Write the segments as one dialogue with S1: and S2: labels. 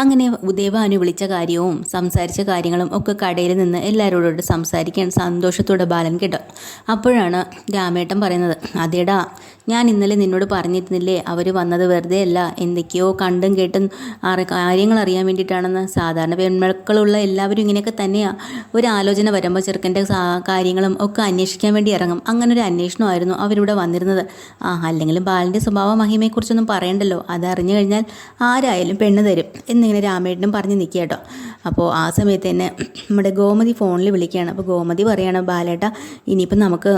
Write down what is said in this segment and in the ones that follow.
S1: അങ്ങനെ ദേവാനു വിളിച്ച കാര്യവും സംസാരിച്ച കാര്യങ്ങളും ഒക്കെ കടയിൽ നിന്ന് എല്ലാവരോടും സംസാരിക്കാൻ സന്തോഷത്തോടെ ബാലൻ കേട്ടോ. അപ്പോഴാണ് രാമേട്ടൻ പറയുന്നത് അതേടാ ഞാൻ ഇന്നലെ നിന്നോട് പറഞ്ഞിരുന്നില്ലേ അവർ വന്നത് വെറുതെ അല്ല എന്തൊക്കെയോ കണ്ടും കേട്ടും കാര്യങ്ങൾ അറിയാൻ വേണ്ടിയിട്ടാണെന്ന്. സാധാരണ പെൺമക്കളുള്ള എല്ലാവരും ഇങ്ങനെയൊക്കെ തന്നെയാണ് ഒരു ആലോചന വരുമ്പോൾ ചെറുക്കന്റെ കാര്യങ്ങളും ഒക്കെ അന്വേഷിക്കാൻ വേണ്ടി ഇറങ്ങും. അങ്ങനെ ഒരു അന്വേഷണമായിരുന്നു അവരിവിടെ വന്നിരുന്നത്. ആ അല്ലെങ്കിലും ബാലന്റെ സ്വഭാവ മഹിമയെക്കുറിച്ചൊന്നും പറയണ്ടല്ലോ. അതറിഞ്ഞു കഴിഞ്ഞാൽ ആരായാലും പെണ്ണ് തരും. എന്നിങ്ങനെ രാമേട്ടനും പറഞ്ഞ് നിൽക്കുക കേട്ടോ. അപ്പോൾ ആ സമയത്ത് തന്നെ നമ്മുടെ ഗോമതി ഫോണിൽ വിളിക്കുകയാണ്. അപ്പോൾ ഗോമതി പറയുകയാണ് ബാലേട്ട ഇനിയിപ്പം നമുക്ക്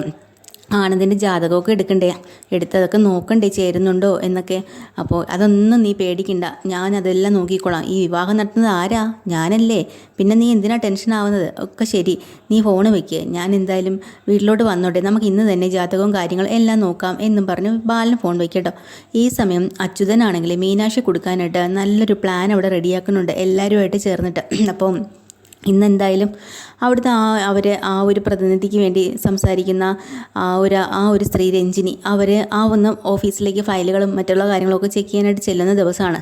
S1: ആനന്ദിന്റെ ജാതകമൊക്കെ എടുക്കണ്ടേ? എടുത്തതൊക്കെ നോക്കണ്ടേ? ചേരുന്നുണ്ടോ? എന്നൊക്കെ. അപ്പോൾ അതൊന്നും നീ പേടിക്കണ്ട. ഞാൻ അതെല്ലാം നോക്കിക്കോളാം. ഈ വിവാഹം നടത്തുന്നത് ആരാ? ഞാനല്ലേ. പിന്നെ നീ എന്തിനാ ടെൻഷൻ ആവുന്നത്? ഒക്കെ ശരി. നീ ഫോൺ വെക്ക്. ഞാൻ എന്തായാലും വീട്ടിലോട്ട് വന്നോട്ടെ. നമുക്ക് ഇന്ന് തന്നെ ജാതകവും കാര്യങ്ങളും എല്ലാം നോക്കാം എന്നും പറഞ്ഞ് ബാലന് ഫോൺ വെക്കട്ടോ ഈ സമയം അച്യുതനാണെങ്കിൽ മീനാക്ഷി കൊടുക്കാനായിട്ട് നല്ലൊരു പ്ലാൻ അവിടെ റെഡിയാക്കുന്നുണ്ട് എല്ലാവരുമായിട്ട് ചേർന്നിട്ട്. അപ്പം ഇന്ന് എന്തായാലും അവിടുത്തെ ആ അവർ ആ ഒരു പ്രതിനിധിക്ക് വേണ്ടി സംസാരിക്കുന്ന ആ ഒരു ആ ഒരു സ്ത്രീ രഞ്ജിനി അവർ ആ ഒന്ന് ഓഫീസിലേക്ക് ഫയലുകളും മറ്റുള്ള കാര്യങ്ങളൊക്കെ ചെക്ക് ചെയ്യാനായിട്ട് ചെല്ലുന്ന ദിവസമാണ്.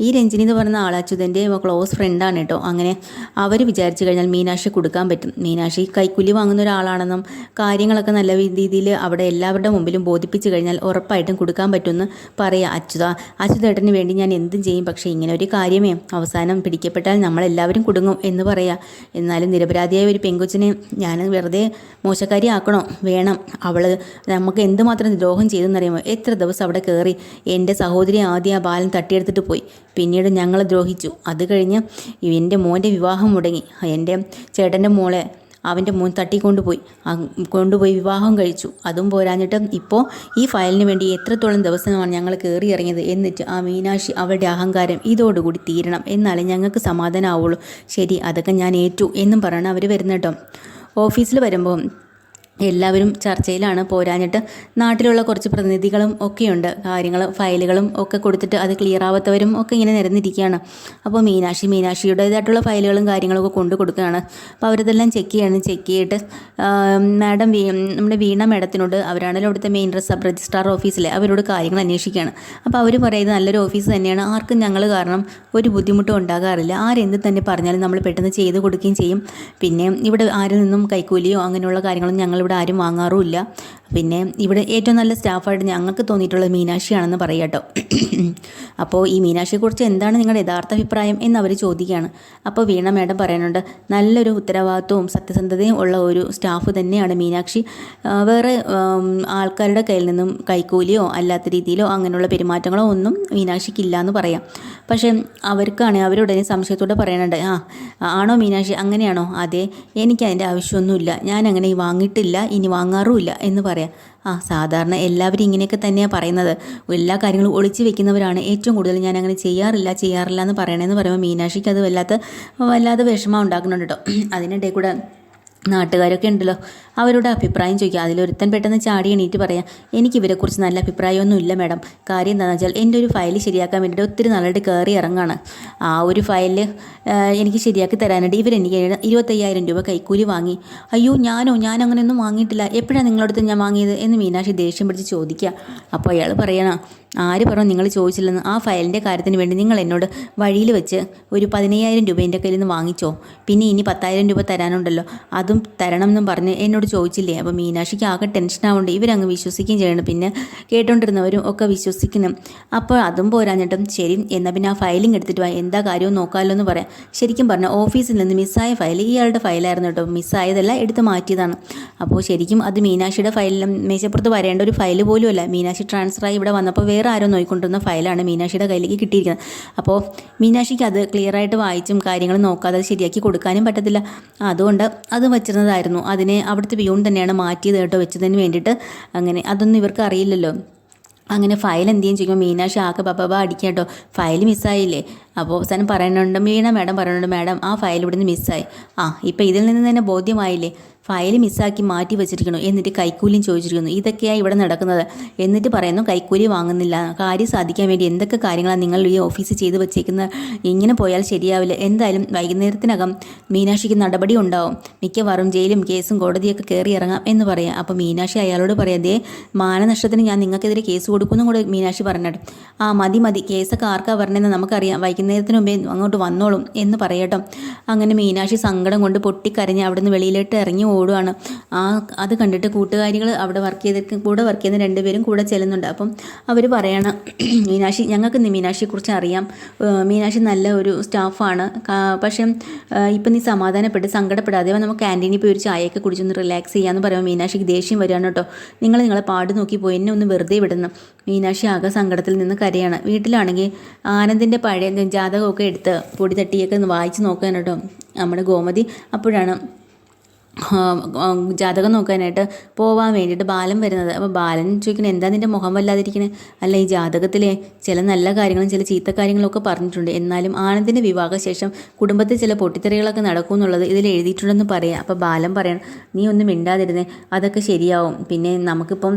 S1: ഈ രഞ്ജിനി എന്ന് പറയുന്ന ആൾ അച്യുതന്റെ ക്ലോസ് ഫ്രണ്ടാണ് കേട്ടോ. അങ്ങനെ അവർ വിചാരിച്ചു കഴിഞ്ഞാൽ മീനാക്ഷി കൊടുക്കാൻ പറ്റും. മീനാക്ഷി കൈക്കൂലി വാങ്ങുന്ന ഒരാളാണെന്നും കാര്യങ്ങളൊക്കെ നല്ല രീതിയിൽ അവിടെ എല്ലാവരുടെ മുമ്പിലും ബോധിപ്പിച്ചു കഴിഞ്ഞാൽ ഉറപ്പായിട്ടും കൊടുക്കാൻ പറ്റുമെന്ന് പറയാം അച്യുത. അച്യുതേട്ടന് വേണ്ടി ഞാൻ എന്തും ചെയ്യും പക്ഷേ ഇങ്ങനെ ഒരു കാര്യമേ അവസാനം പിടിക്കപ്പെട്ടാൽ നമ്മളെല്ലാവരും കുടുങ്ങും എന്ന് പറയാം എന്നാലും നിരപരാധിയായ ഒരു പെങ്കൊച്ചിനെ ഞാൻ വെറുതെ മോശക്കാരി ആക്കണോ വേണം. അവൾ നമുക്ക് എന്തുമാത്രം ദ്രോഹം ചെയ്തെന്നറിയുമോ? എത്ര ദിവസം അവിടെ കയറി എന്റെ സഹോദരി ആദ്യം ആ ബാലൻ തട്ടിയെടുത്തിട്ട് പോയി. പിന്നീട് ഞങ്ങൾ ദ്രോഹിച്ചു. അത് കഴിഞ്ഞ് എന്റെ മോന്റെ വിവാഹം മുടങ്ങി. എന്റെ ചേട്ടന്റെ മോളെ അവന്റെ മോൻ തട്ടിക്കൊണ്ടുപോയി. കൊണ്ടുപോയി വിവാഹം കഴിച്ചു. അതും പോരാഞ്ഞിട്ട് ഇപ്പോൾ ഈ ഫയലിന് വേണ്ടി എത്രത്തോളം ദിവസമാണ് ഞങ്ങൾ കയറി ഇറങ്ങിയത് എന്നിട്ട് ആ മീനാക്ഷി അവളുടെ അഹങ്കാരം ഇതോടുകൂടി തീരണം എന്നാലേ ഞങ്ങൾക്ക് സമാധാനമാവുള്ളൂ. ശരി അതൊക്കെ ഞാൻ ഏറ്റു എന്നും പറയണം അവർ വരുന്നേട്ടോ. ഓഫീസിൽ വരുമ്പോൾ എല്ലാവരും ചർച്ചയിലാണ് പോരാഞ്ഞിട്ട് നാട്ടിലുള്ള കുറച്ച് പ്രതിനിധികളും ഒക്കെയുണ്ട്. കാര്യങ്ങൾ ഫയലുകളും ഒക്കെ കൊടുത്തിട്ട് അത് ക്ലിയർ ആവാത്തവരും ഒക്കെ ഇങ്ങനെ നിരന്നിരിക്കുകയാണ്. അപ്പോൾ മീനാക്ഷി മീനാക്ഷിയുടേതായിട്ടുള്ള ഫയലുകളും കാര്യങ്ങളൊക്കെ കൊണ്ടു കൊടുക്കുകയാണ്. അപ്പോൾ അവരതെല്ലാം ചെക്ക് ചെയ്യണം. ചെക്ക് ചെയ്തിട്ട് മാഡം നമ്മുടെ വീണ മാഡത്തിനോട് അവരാണല്ലോ അവിടുത്തെ മെയിൻ സബ് രജിസ്ട്രാർ ഓഫീസിലെ അവരോട് കാര്യങ്ങൾ അന്വേഷിക്കുകയാണ്. അപ്പോൾ അവർ പറയുന്നത് നല്ലൊരു ഓഫീസ് തന്നെയാണ്. ആർക്കും ഞങ്ങൾ കാരണം ഒരു ബുദ്ധിമുട്ടും ഉണ്ടാകാറില്ല. ആരെന്ത് തന്നെ പറഞ്ഞാലും നമ്മൾ പെട്ടെന്ന് ചെയ്ത് കൊടുക്കുകയും ചെയ്യും. പിന്നെ ഇവിടെ ആരിൽ നിന്നും കൈക്കൂലിയോ അങ്ങനെയുള്ള കാര്യങ്ങളും ഞങ്ങൾ ഇവിടെ ആരും വാങ്ങാറുമില്ല. പിന്നെ ഇവിടെ ഏറ്റവും നല്ല സ്റ്റാഫായിട്ട് ഞങ്ങൾക്ക് തോന്നിയിട്ടുള്ളത് മീനാക്ഷിയാണെന്ന് പറയാം കേട്ടോ. അപ്പോൾ ഈ മീനാക്ഷിയെക്കുറിച്ച് എന്താണ് നിങ്ങളുടെ യഥാർത്ഥ അഭിപ്രായം എന്ന് അവർ ചോദിക്കുകയാണ്. അപ്പോൾ വീണ മാഡം പറയാനുണ്ട് നല്ലൊരു ഉത്തരവാദിത്വവും സത്യസന്ധതയും ഉള്ള ഒരു സ്റ്റാഫ് തന്നെയാണ് മീനാക്ഷി. വേറെ ആൾക്കാരുടെ കയ്യിൽ നിന്നും കൈക്കൂലിയോ അല്ലാത്ത രീതിയിലോ അങ്ങനെയുള്ള പെരുമാറ്റങ്ങളോ ഒന്നും മീനാക്ഷിക്കില്ല എന്ന് പറയാം. പക്ഷേ അവർക്കാണ് അവരുടനെ സംശയത്തോടെ പറയാനുണ്ട് ആ ആണോ മീനാക്ഷി? അങ്ങനെയാണോ? അതെ എനിക്ക് അതിന്റെ ആവശ്യമൊന്നുമില്ല. ഞാൻ അങ്ങനെ വാങ്ങിയിട്ടില്ല. ഇനി വാങ്ങാറുമില്ല എന്ന് പറയാം. ആ സാധാരണ എല്ലാവരും ഇങ്ങനെയൊക്കെ തന്നെയാണ് പറയുന്നത്. എല്ലാ കാര്യങ്ങളും ഒളിച്ചു വെക്കുന്നവരാണ്. ഏറ്റവും കൂടുതൽ ഞാൻ അങ്ങനെ ചെയ്യാറില്ല ചെയ്യാറില്ല എന്ന് പറയണമെന്ന് പറയുമ്പോൾ മീനാക്ഷിക്ക് അത് വല്ലാത്ത വല്ലാതെ വിഷമം ഉണ്ടാക്കുന്നുണ്ട് കേട്ടോ അതിനിടയിൽ കൂടെ നാട്ടുകാരൊക്കെ ഉണ്ടല്ലോ. അവരുടെ അഭിപ്രായം ചോദിക്കുക. അതിലൊരുത്തൻ പെട്ടെന്ന് ചാടി എണീറ്റ് പറയാം എനിക്ക് ഇവരെക്കുറിച്ച് നല്ല അഭിപ്രായമൊന്നും ഇല്ല മാഡം. കാര്യം എന്താണെന്ന് വെച്ചാൽ എന്റെ ഒരു ഫയൽ ശരിയാക്കാൻ വേണ്ടിയിട്ട് ഒത്തിരി നാളായിട്ട് കയറി ഇറങ്ങാണ്. ആ ഒരു ഫയൽ എനിക്ക് ശരിയാക്കി തരാനായിട്ട് ഇവരെനിക്ക് ഇരുപത്തയ്യായിരം രൂപ കൈക്കൂലി വാങ്ങി. അയ്യോ ഞാനോ ഞാൻ അങ്ങനെയൊന്നും വാങ്ങിയിട്ടില്ല. എപ്പോഴാണ് നിങ്ങളടുത്ത് ഞാൻ വാങ്ങിയത്? എന്ന് മീനാക്ഷി ദേഷ്യം പിടിച്ച് ചോദിക്കുക. അപ്പോൾ അയാൾ പറയണം ആര് പറഞ്ഞു നിങ്ങൾ ചോദിച്ചില്ലെന്ന്? ആ ഫയലിന്റെ കാര്യത്തിന് വേണ്ടി നിങ്ങൾ എന്നോട് വഴിയിൽ വെച്ച് ഒരു പതിനയ്യായിരം രൂപ എന്റെ കയ്യിൽ നിന്ന് വാങ്ങിച്ചോ. പിന്നെ ഇനി പത്തായിരം രൂപ തരാനുണ്ടല്ലോ. അതും തരണം എന്നും പറഞ്ഞ് എന്നോട് ചോദിച്ചില്ലേ അപ്പോൾ മീനാക്ഷിക്ക് ആകെ ടെൻഷൻ ആവുന്നുണ്ട് ഇവരങ്ങ് വിശ്വസിക്കുകയും ചെയ്യണം. പിന്നെ കേട്ടോണ്ടിരുന്നവരും ഒക്കെ വിശ്വസിക്കണം. അപ്പോൾ അതും പോരാഞ്ഞിട്ടും ശരി എന്നാൽ പിന്നെ ആ ഫയലിംഗ് എടുത്തിട്ട് വാ എന്താ കാര്യവും നോക്കാമല്ലോ എന്ന് പറയാം. ശരിക്കും പറഞ്ഞാൽ ഓഫീസിൽ നിന്ന് മിസ്സായ ഫയൽ ഇയാളുടെ ഫയലായിരുന്നു കേട്ടോ. മിസ്സായതല്ല എടുത്ത് മാറ്റിയതാണ്. അപ്പോൾ ശരിക്കും അത് മീനാക്ഷിയുടെ ഫയലിലും മേശപ്പുറത്ത് വരേണ്ട ഒരു ഫയൽ പോലും അല്ല. മീനാക്ഷി ട്രാൻസ്ഫർ ആയി ഇവിടെ വന്നപ്പോൾ വേറെ ആരോ നോക്കിക്കൊണ്ടിരുന്ന ഫയലാണ് മീനാക്ഷിയുടെ കയ്യിലേക്ക് കിട്ടിയിരിക്കുന്നത്. അപ്പോൾ മീനാക്ഷിക്ക് അത് ക്ലിയറായിട്ട് വായിച്ചും കാര്യങ്ങൾ നോക്കാതെ ശരിയാക്കി കൊടുക്കാനും പറ്റത്തില്ല. അതുകൊണ്ട് അത് വച്ചിരുന്നതായിരുന്നു. അതിനെ അവിടുത്തെ പ്യൂൺ തന്നെയാണ് മാറ്റിയത് കേട്ടോ വെച്ചതിന് വേണ്ടിയിട്ട്. അങ്ങനെ അതൊന്നും ഇവർക്ക് അറിയില്ലല്ലോ. അങ്ങനെ ഫയൽ എന്ത് ചെയ്യും ചോദിക്കുമ്പോൾ മീനാക്ഷി ആകെ ബബബ അടിക്കുക കേട്ടോ. ഫയൽ മിസ്സായില്ലേ അപ്പോൾ അവസാനം പറയുന്നുണ്ട് മീണ മാഡം പറയുന്നുണ്ട് മാഡം ആ ഫയൽ ഇവിടുന്ന് മിസ്സായി ആ ഇപ്പം ഇതിൽ നിന്ന് തന്നെ ബോധ്യമായില്ലേ? ഫയൽ മിസ്സാക്കി മാറ്റി വെച്ചിരിക്കുന്നു. എന്നിട്ട് കൈക്കൂലിയും ചോദിച്ചിരിക്കുന്നു. ഇതൊക്കെയാണ് ഇവിടെ നടക്കുന്നത്? എന്നിട്ട് പറയുന്നു കൈക്കൂലി വാങ്ങുന്നില്ല. കാര്യം സാധിക്കാൻ വേണ്ടി എന്തൊക്കെ കാര്യങ്ങളാണ് നിങ്ങൾ ഈ ഓഫീസ് ചെയ്ത് വെച്ചേക്കുന്നത്? ഇങ്ങനെ പോയാൽ ശരിയാവില്ല. എന്തായാലും വൈകുന്നേരത്തിനകം മീനാക്ഷിക്ക് നടപടി ഉണ്ടാവും. മിക്കവാറും ജയിലും കേസും കോടതിയൊക്കെ കയറി ഇറങ്ങാം എന്ന് പറയാം. അപ്പോൾ മീനാക്ഷി അയാളോട് പറയാം ദേ മാനനഷ്ടത്തിന് ഞാൻ നിങ്ങൾക്കെതിരെ കേസ് കൊടുക്കുന്നു കൂടെ മീനാക്ഷി പറഞ്ഞിട്ട്. ആ മതി മതി. കേസൊക്കെ ആർക്കാ പറഞ്ഞതെന്ന് നമുക്കറിയാം. വൈകുന്നേരത്തിന് മുമ്പേ അങ്ങോട്ട് വന്നോളും എന്ന് പറയട്ടോ. അങ്ങനെ മീനാക്ഷി സങ്കടം കൊണ്ട് പൊട്ടിക്കരഞ്ഞ് അവിടുന്ന് വെളിയിലോട്ട് ഇറങ്ങി ഓടുവാണ്. ആ അത് കണ്ടിട്ട് കൂട്ടുകാരികൾ അവിടെ വർക്ക് ചെയ്ത കൂടെ വർക്ക് ചെയ്യുന്ന രണ്ടുപേരും കൂടെ ചെല്ലുന്നുണ്ട്. അപ്പം അവർ പറയണം മീനാക്ഷി ഞങ്ങൾക്ക് ഇന്ന് മീനാക്ഷിയെക്കുറിച്ച് അറിയാം. മീനാക്ഷി നല്ല ഒരു സ്റ്റാഫാണ് പക്ഷേ ഇപ്പം നീ സമാധാനപ്പെട്ട് സങ്കടപ്പെടാതെ നമുക്ക് ക്യാന്റീനിൽ പോയി ഒരു ചായയൊക്കെ കുടിച്ചൊന്ന് റിലാക്സ് ചെയ്യാമെന്ന് പറയുമ്പോൾ മീനാക്ഷിക്ക് ദേഷ്യം വരികയാണ് കേട്ടോ. നിങ്ങൾ നിങ്ങളെ പാട് നോക്കി പോയി എന്നെ ഒന്ന് വെറുതെ വിടുന്നു മീനാക്ഷി ആകെ സങ്കടത്തിൽ നിന്ന് കരയാണ്. വീട്ടിലാണെങ്കിൽ ആനന്ദിന്റെ പഴയ ജാതകമൊക്കെ എടുത്ത് പൊടി തട്ടിയൊക്കെ ഒന്ന് വായിച്ച് നോക്കാൻ കേട്ടോ. നമ്മുടെ ഗോമതി അപ്പോഴാണ് ജാതകം നോക്കാനായിട്ട് പോവാൻ വേണ്ടിയിട്ട് ബാലൻ വരുന്നത്. അപ്പോൾ ബാലൻ ചോദിക്കുന്നത് എന്താ നിന്റെ മുഖം വല്ലാതിരിക്കണേ? അല്ല ഈ ജാതകത്തിലെ ചില നല്ല കാര്യങ്ങളും ചില ചീത്ത കാര്യങ്ങളൊക്കെ പറഞ്ഞിട്ടുണ്ട്. എന്നാലും ആനന്ദിന്റെ വിവാഹശേഷം കുടുംബത്തിൽ ചില പൊട്ടിത്തെറികളൊക്കെ നടക്കും എന്നുള്ളത് ഇതിൽ എഴുതിയിട്ടുണ്ടെന്ന് പറയാം. അപ്പോൾ ബാലൻ പറയണം നീ ഒന്നും മിണ്ടാതിരുന്നേ അതൊക്കെ ശരിയാവും. പിന്നെ നമുക്കിപ്പം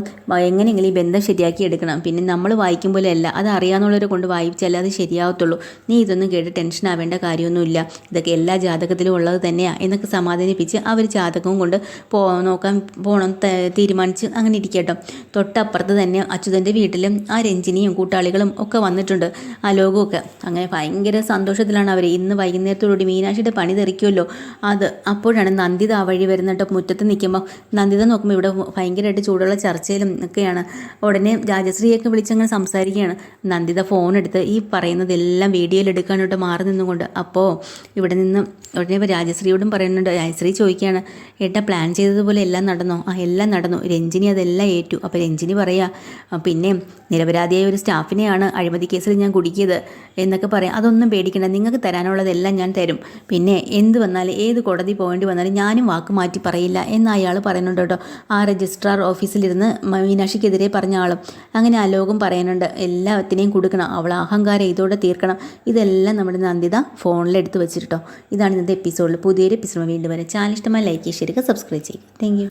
S1: എങ്ങനെയെങ്കിലും ഈ ബന്ധം ശരിയാക്കി എടുക്കണം. പിന്നെ നമ്മൾ വായിക്കും പോലെ അല്ല അത് അറിയാമെന്നുള്ളവരെ കൊണ്ട് വായിച്ചാലേ അത് ശരിയാവത്തുള്ളൂ. നീ ഇതൊന്നും കേട്ട് ടെൻഷൻ ആവേണ്ട കാര്യമൊന്നുമില്ല. ഇതൊക്കെ എല്ലാ ജാതകത്തിലും ഉള്ളത് തന്നെയാണ് എന്നൊക്കെ സമാധാനിപ്പിച്ച് അവർ ജാതകവും കൊണ്ട് പോ നോക്കാൻ പോകണം തീരുമാനിച്ച് അങ്ങനെ ഇരിക്കട്ടോ. തൊട്ടപ്പുറത്ത് തന്നെ അച്യുതന്റെ വീട്ടിലും ആ രഞ്ജിനിയും കൂട്ടാളികളും ഒക്കെ വന്നിട്ടുണ്ട്. ആ ലോകമൊക്കെ അങ്ങനെ ഭയങ്കര സന്തോഷത്തിലാണ് അവർ ഇന്ന് വൈകുന്നേരത്തോടുകൂടി മീനാക്ഷിയുടെ പണി തെറിക്കുമല്ലോ. അത് അപ്പോഴാണ് നന്ദിത ആ വഴി വരുന്നിട്ട് മുറ്റത്ത് നിൽക്കുമ്പോൾ നന്ദിത നോക്കുമ്പോൾ ഇവിടെ ഭയങ്കരമായിട്ട് ചൂടുള്ള ചർച്ചയിലും ഒക്കെയാണ്. ഉടനെ രാജശ്രീയൊക്കെ വിളിച്ചങ്ങനെ സംസാരിക്കുകയാണ്. നന്ദിത ഫോൺ എടുത്ത് ഈ പറയുന്നതെല്ലാം വീഡിയോയിൽ എടുക്കാനായിട്ട് മാറി നിന്നുകൊണ്ട് അപ്പോൾ ഇവിടെ നിന്ന് ഉടനെ രാജശ്രീയോടും പറയുന്നുണ്ട്. രാജശ്രീ ചോദിക്കുകയാണ് ഏട്ടാ പ്ലാൻ ചെയ്തതുപോലെ എല്ലാം നടന്നോ? ആ എല്ലാം നടന്നു. രഞ്ജിനി അതെല്ലാം ഏറ്റു. അപ്പോൾ രഞ്ജിനി പറയാ പിന്നെ നിരപരാധിയായ ഒരു സ്റ്റാഫിനെയാണ് അഴിമതി കേസിൽ ഞാൻ കുടുക്കിയത് എന്നൊക്കെ പറയാം. അതൊന്നും പേടിക്കണ്ട. നിങ്ങൾക്ക് തരാനുള്ളതെല്ലാം ഞാൻ തരും. പിന്നെ എന്ത് വന്നാലും ഏത് കോടതി പോകേണ്ടി വന്നാലും ഞാനും വാക്ക് മാറ്റി പറയില്ല എന്ന് അയാൾ പറയുന്നുണ്ട് കേട്ടോ. ആ രജിസ്ട്രാർ ഓഫീസിലിരുന്ന് മീനാക്ഷിക്കെതിരെ പറഞ്ഞ ആളും. അങ്ങനെ അലോകം പറയുന്നുണ്ട്. എല്ലാത്തിനെയും കൊടുക്കണം. അവൾ അഹങ്കാരം ഇതോടെ തീർക്കണം. ഇതെല്ലാം നമ്മുടെ നന്ദിത ഫോണിലെടുത്ത് വെച്ചിട്ടോ ഇതാണ് ഇന്നത്തെ എപ്പിസോഡിൽ പുതിയൊരു എപ്പിസോഡ് വീണ്ടും വരെ. ചാനൽ ഇഷ്ടമായി ലൈക്ക് ചെയ്യുക സബ്സ്ക്രൈബ് ചെയ്യുക താങ്ക്